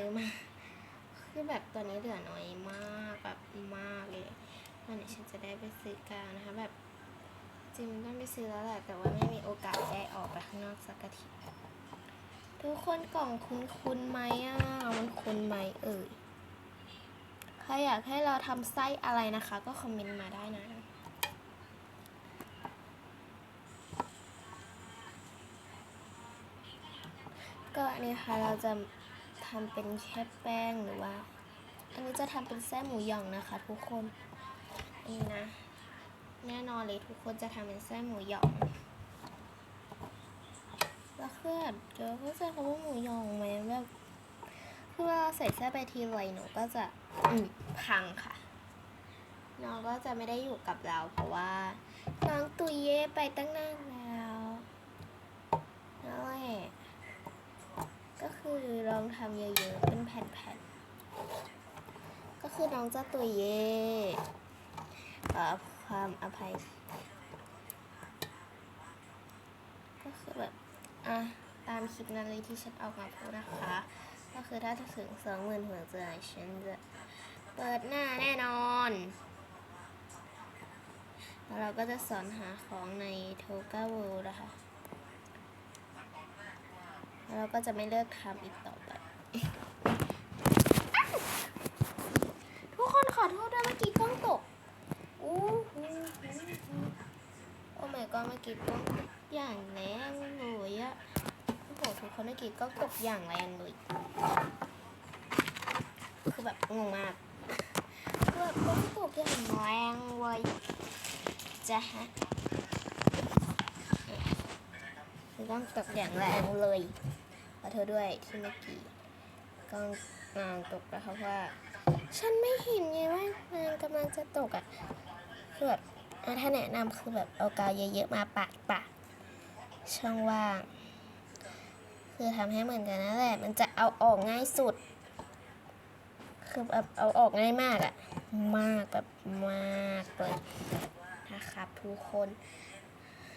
ซื้อมา คือแบบตอนนี้เหลือน้อยมากแบบมากเลยวันนี้ฉันจะได้ไปซื้อกาวนะคะแบบจริงมันต้องไปซื้อแล้วแหละแต่ว่าไม่มีโอกาสได้ออกไปข้างนอกสักทีทุกคนกล่องคุ้นคุ้นๆไหมอะมันคุ้นไหมเอ่ยใครอยากให้เราทำไส้อะไรนะคะ ก็คอมเมนต์มาได้นะก็อันนี้ค่ะเราจะ ทำเป็นแค่แป้งหรือว่า อันนี้จะทำเป็นไส้หมูหย่องนะคะ ทุกคนอันนี้นะ แน่นอนเลยทุกคนจะทำเป็นไส้หมูหย่องแล้วคือแบบเจอเข้าใจคำว่าหมูหย่องไหมแบบคือเวลาใส่ไส้ไปทีไรหนูก็จะพังค่ะ น้องก็จะไม่ได้อยู่กับเรา เพราะว่าน้องตุยเย่ไปตั้งนานแล้วนั่นแหละก็คื อลองทำเยอะๆ เป็นแผ่นๆ ก็คือน้องเจ้าตุยเย่ขอความอภัย ก็คือแบบ อะ ตามคลิปนั้นเลยที่ฉันเอามาพูดนะคะ ก็คือถ้าถึงสองหมื่นหัวใจฉันจะเปิดหน้าแน่นอนแล้วเราก็จะสอนหาของในโทกา w วนะคะ แล้วเราก็จะไม่เลิกทำอีกต่อไป ทุกคนขอโทษด้วยเมื่อกี้กล้องตกอู้หูโอ้ my god เมื่อกี้กล้องตกอย่างแรงเลยอะโอ้โหทุกคนเมื่อกี้กล้องตกอย่างแรงเลยคือแบบงงมากคือแบบกล้องตกอย่างแรงเลยจะฮะกล้องตกอย่างแรงเลยขอโทษด้วยที่เมื่อกี้ กล้องางตกแล้วเพราะว่า ฉันไม่เห็นไงว่านางกำลังจะตกอะคือแบบถ้าแนะนำคือแบบเอากาวเยอะๆมาปาดปาดช่องว่าง คือทำให้เหมือนกันนั่นแหละมันจะเอาออกง่ายสุด คือแบบเอาออกง่ายมากอะมากแบบมากเลยนะครับทุกคน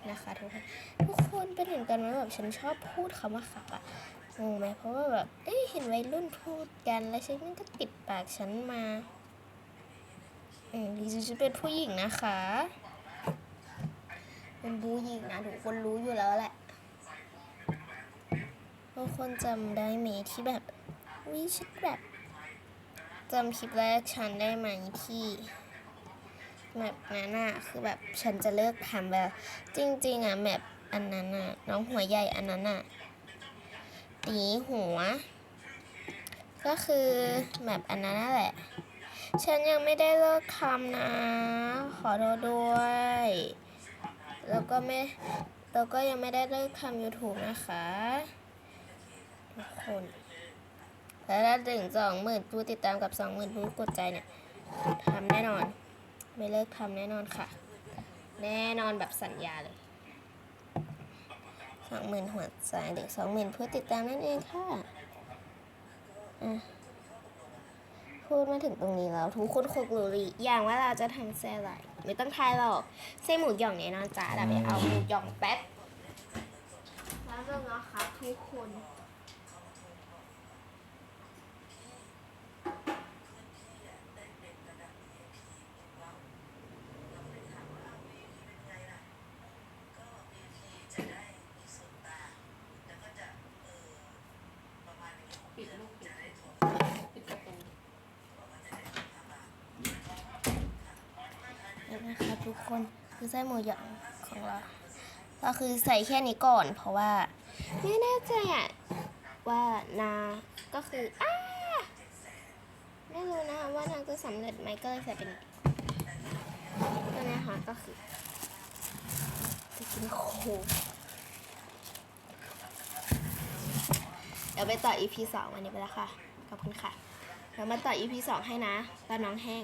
นะคะทุกคนทุกคนเป็นเหมือนกันไหมแบบฉันชอบพูดคำว่าขับอะ งงไหมเพราะว่าแบบเอ้ยเห็นวัยรุ่นพูดกันแล้วฉันก็ติดปากฉันมาอืมดิฉันเป็นผู้หญิงนะคะเป็นผู้หญิงนะทุกคนรู้อยู่แล้วแหละทุกคนจำได้ไหมที่แบบวิชิแบบจำคลิปแรกฉันได้ไหมที่แบบนั้นอะคือแบบฉันจะเลิกทำแบบ จริง ๆอะแมปอันนั้นอะน้องหัวใหญ่อันนั้นอะ ตีหัว ก็คือแมปอันนั้นนั่นแหละ ฉันยังไม่ได้เลิกทำนะ ขอโทษด้วย แล้วก็ไม่แล้วก็ยังไม่ได้เลิกทำ YouTube นะคะ ทุกคน แล้วถ้าถึงสองหมื่นผู้ติดตามกับสองหมื่นผู้กดใจเนี่ยทำแน่นอน ไม่เลิกทำแน่นอนค่ะ แน่นอนแบบสัญญาเลย สองหมื่นหัวใจเด็กสองหมื่นผู้ติดตามนั่นเองค่ะอะพูดมาถึงตรงนี้แล้ว ทุกคนคงรู้หรืออย่างว่าเราจะทำเส้นอะไรไม่ต้องทายหรอกเส้นหมูหย่องแน่นอนจ้าเราไปเอาหมูหย่องแป๊บแล้วก็นะคะทุกคน ปิดลูกปิดปิดประตู นี่นะ คนคือไส้หมูหยองของเรา ก็คือใส่แค่นี้ก่อน เพราะว่า ไม่แน่ใจอะว่านาก็คืออ้าไม่รู้นะคะว่านางจะสำเร็จไหมก็เลยใส่เป็นตัวนี้ค่ะก็คือจะกินโคเดี๋ยวไปต่อ EP สองวันนี้ไปแล้วค่ะ ขอบคุณค่ะแล้วมาต่อ EP สองให้นะ ตอนน้องแห้ง